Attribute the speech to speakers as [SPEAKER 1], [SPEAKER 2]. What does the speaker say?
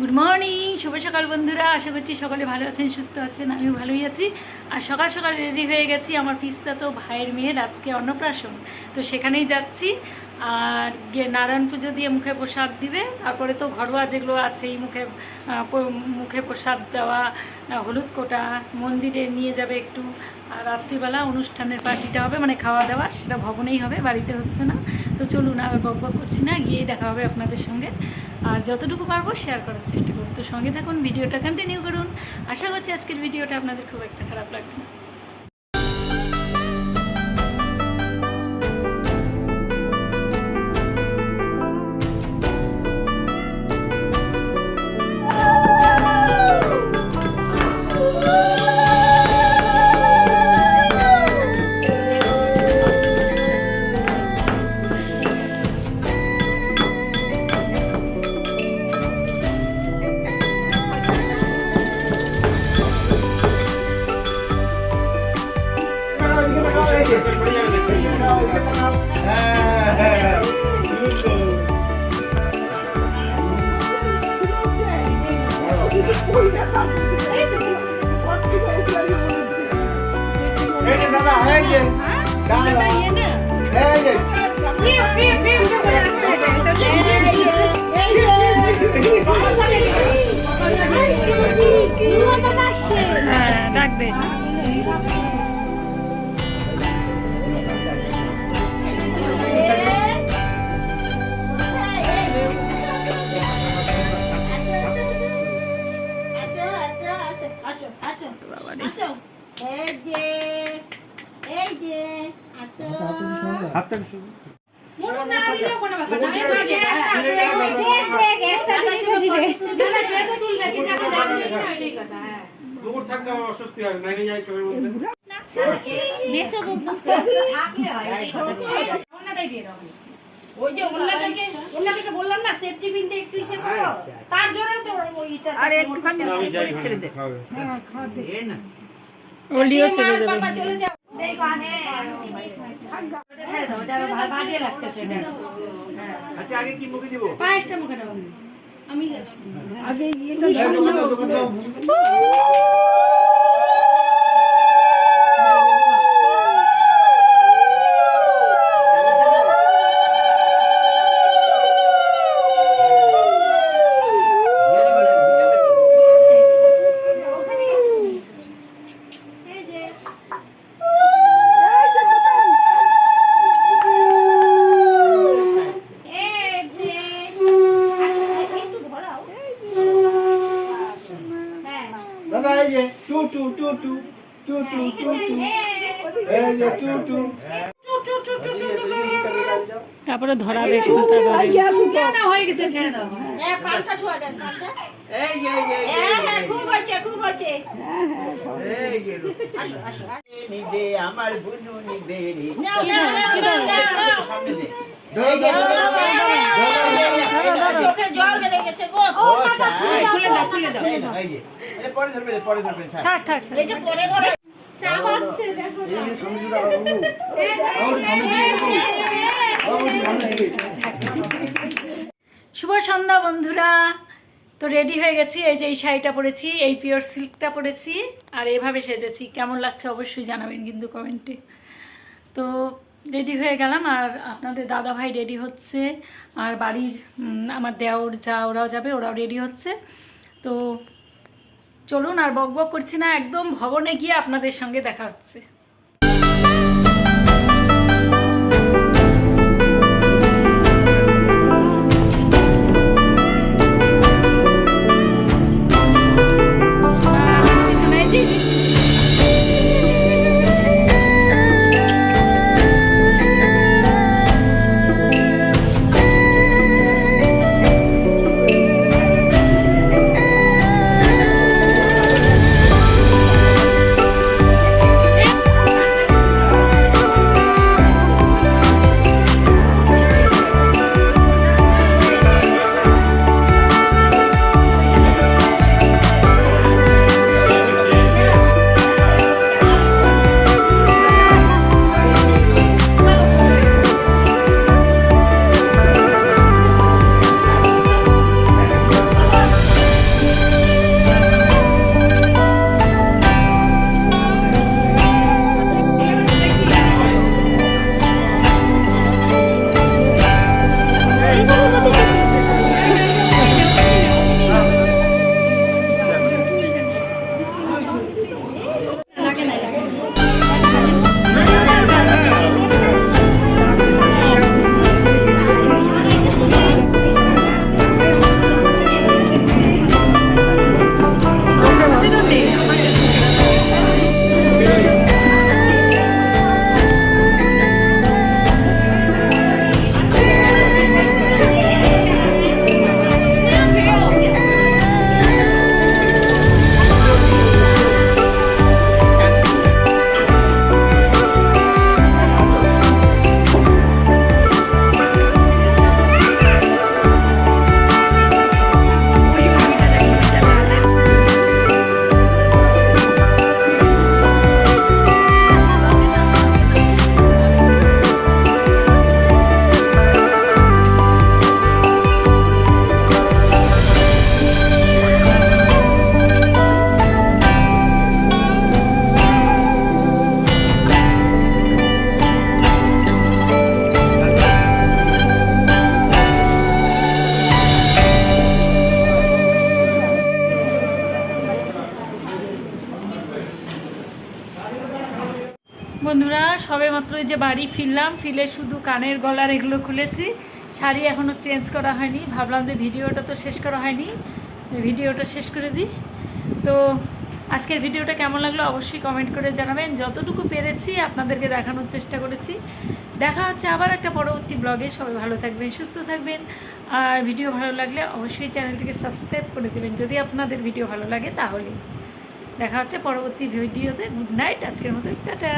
[SPEAKER 1] Good morning শুভ সকাল বন্ধুরা, আশা করছি সকলে ভালো আছেন, সুস্থ আছেন, আমিও ভালোই আছি। আর সকাল সকাল রেডি হয়ে গেছি আমার পিস্তা তো ভাইয়ের মেয়ের আজকে অন্নপ্রাশন। তো সেখানেই যাচ্ছি, আর গিয়ে নারায়ণ পুজো দিয়ে মুখে প্রসাদ দিবে। তারপরে তো ঘরোয়া যেগুলো আছে মুখে মুখে প্রসাদ দেওয়া হলুদ কোটা, মন্দিরে নিয়ে যাবে একটু। আর রাত্রিবেলা অনুষ্ঠানের পার্টিটা হবে মানে খাওয়া দাওয়া, সেটা ভবনেই হবে, বাড়িতে হচ্ছে না। তো চলুন আর বক বক করছি না, গিয়েই দেখা হবে আপনাদের সঙ্গে। আর যতটুকু পারব শেয়ার করার চেষ্টা করুন তো সঙ্গে থাকুন, ভিডিওটা কন্টিনিউ করুন। আশা করছি আজকের ভিডিওটা আপনাদের খুব একটা খারাপ লাগবে না।
[SPEAKER 2] দাদা এই যে দাদা এই যে হাতটা
[SPEAKER 3] শুধু অস্বস্তি হবে না যায় চোখের মধ্যে।
[SPEAKER 4] ওই যে ওনাটাকে ওনাটাকে বললাম না সেফটি পিনতে একটু হিসেব হ্যাঁ, করো। হ্যাঁ। তার জন্য তো ওইটা
[SPEAKER 5] আর একটুখানি ছেড়ে দে।
[SPEAKER 1] হ্যাঁ খা দে।
[SPEAKER 4] না। ও লিও চলে যাবে।
[SPEAKER 2] আচ্ছা আগে কি মুখে দিব?
[SPEAKER 4] পায়েসটা মুখে দাও
[SPEAKER 2] এই দোকান টু টু টু এই যে টু টু
[SPEAKER 1] তারপরে ধরাবে কোনটা ধরে
[SPEAKER 4] না হয়ে গেছে ছেড়ে দাও। হ্যাঁ পালটা ছোঁয়া দেন পালটা।
[SPEAKER 2] এই যে এই যে
[SPEAKER 4] হ্যাঁ হ্যাঁ খুব হচ্ছে খুব হচ্ছে
[SPEAKER 2] এই যে নিবে আমার বুনু নিবে রে।
[SPEAKER 4] নাও নাও নাও
[SPEAKER 2] সামনে দে। ধরো ধরো ধরো
[SPEAKER 4] চোখে জল বেড়ে গেছে গো।
[SPEAKER 2] ও খুলে দাও খুলে দাও এই যে পরে ধরবে পরে ধরবে থাক
[SPEAKER 1] থাক।
[SPEAKER 4] এই যে পরে ধরে
[SPEAKER 1] শুভ সন্ধ্যা বন্ধুরা। তো রেডি হয়ে গেছি। এই যে এই শাড়িটা পরেছি এই পিওর সিল্কটা পরেছি আর এভাবে সেজেছি। কেমন লাগছে অবশ্যই জানাবেন কিন্তু কমেন্টে। তো রেডি হয়ে গেলাম আর আপনাদের দাদা ভাই রেডি হচ্ছে আর বাড়ির আমার দেওর যা ওরাও যাবে ওরাও রেডি হচ্ছে। তো চলুন আর বক করছি না একদম ভবনে গিয়ে আপনাদের সঙ্গে দেখা হচ্ছে। মাত্র এই যে বাড়ি ফিরলাম, ফিরে শুধু কানের গলার এগুলো খুলেছি। শাড়ি এখনও চেঞ্জ করা হয়নি। ভাবলাম যে ভিডিওটা তো শেষ করা হয়নি। ভিডিওটা শেষ করে দিই। তো আজকের ভিডিওটা কেমন লাগল অবশ্যই কমেন্ট করে জানাবেন। যতটুকু পেরেছি আপনাদেরকে দেখানোর চেষ্টা করেছি। দেখা হচ্ছে আবার একটা পরবর্তী ব্লগে। সবাই ভালো থাকবেন, সুস্থ থাকবেন। আর ভিডিও ভালো লাগলে অবশ্যই চ্যানেলটিকে সাবস্ক্রাইব করে দেবেন। যদি আপনাদের ভিডিও ভালো লাগে তাহলে। দেখা হচ্ছে পরবর্তী ভিডিওতে। Good night. আজকের মতো। টাটা।